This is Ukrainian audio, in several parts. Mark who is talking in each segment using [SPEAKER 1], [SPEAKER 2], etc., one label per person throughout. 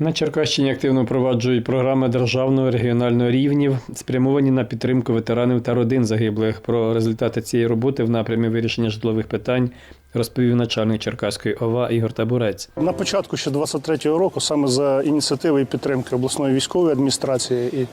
[SPEAKER 1] На Черкащині активно впроваджують програми державного регіонального рівнів, спрямовані на підтримку ветеранів та родин загиблих. Про результати цієї роботи в напрямі вирішення житлових питань розповів начальник Черкаської ОВА Ігор Табурець.
[SPEAKER 2] На початку ще 23-го року, саме за ініціативи і підтримки обласної військової адміністрації і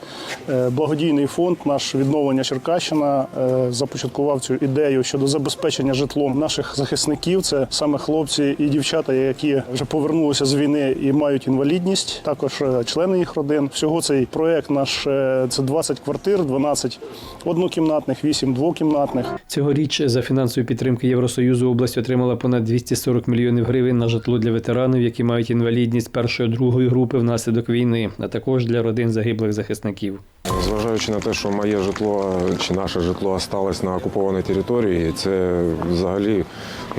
[SPEAKER 2] е, благодійний фонд наш відновлення Черкащина е, започаткував цю ідею щодо забезпечення житлом наших захисників. Це саме хлопці і дівчата, які вже повернулися з війни і мають інвалідність, також е, члени їх родин. Всього цей проект наш це 20 квартир, 12 однокімнатних, 8 двокімнатних.
[SPEAKER 1] Цьогоріч за фінансової підтримки Євросоюзу область отримала понад 240 мільйонів гривень на житло для ветеранів, які мають інвалідність першої другої групи внаслідок війни, а також для родин загиблих захисників.
[SPEAKER 3] Зважаючи на те, що моє житло чи наше житло осталось на окупованій території, це взагалі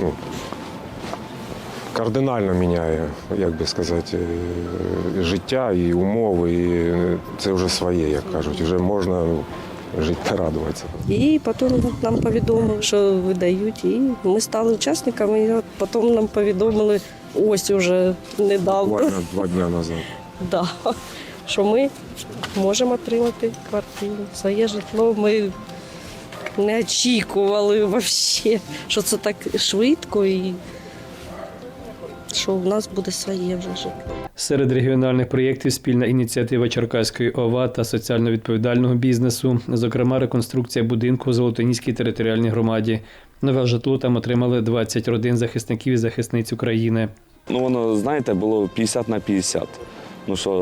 [SPEAKER 3] ну, кардинально міняє, як би сказати, е, життя і умови. І це вже своє, як кажуть. Вже можна жити та радуватися.
[SPEAKER 4] І потім нам повідомили, що видають, і ми стали учасниками. І потім нам повідомили ось уже недавно,
[SPEAKER 3] Буквально два дні назад.
[SPEAKER 4] да, що ми можемо отримати квартиру, своє житло. Ми не очікували взагалі, що це так швидко і що в нас буде своє вже житло.
[SPEAKER 1] Серед регіональних проєктів спільна ініціатива Черкаської ОВА та соціально відповідального бізнесу, зокрема реконструкція будинку у Золотоніській територіальній громаді. Нове житло там отримали 20 родин захисників і захисниць України.
[SPEAKER 5] Ну, воно, знаєте, було 50 на 50. Ну що,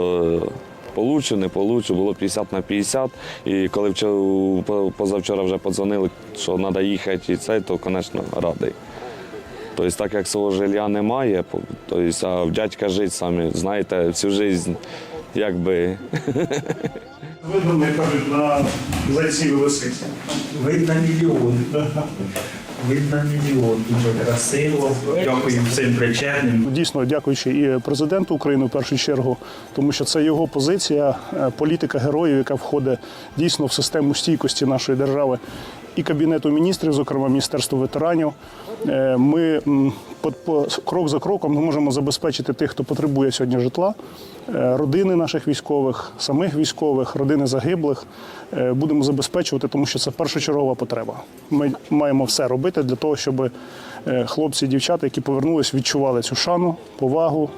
[SPEAKER 5] е, получу, не получу, було 50 на 50. І коли вчора, позавчора вже подзвонили, що треба їхати і це, то, звісно, радий. Тобто, так як свого жилья немає, тобто, а в дядька жить самі, знаєте, всю життя, якби.
[SPEAKER 2] Видно, не кажуть, на зайці висить.
[SPEAKER 6] Видно мільйон. Мільйон. Дуже красиво. Дякую всім причетним.
[SPEAKER 2] Дійсно, дякуючи і президенту України в першу чергу, тому що це його позиція, е, політика героїв, яка входить дійсно в систему стійкості нашої держави, і кабінету міністрів, зокрема міністерство ветеранів. Е, Ми по, по- крок за кроком ми можемо забезпечити тих, хто потребує сьогодні житла, е, родини наших військових, самих військових, родини загиблих. Е, Будемо забезпечувати, тому що це першочергова потреба. Ми маємо все робити для того, щоб е, хлопці і дівчата, які повернулись, відчували цю шану, повагу.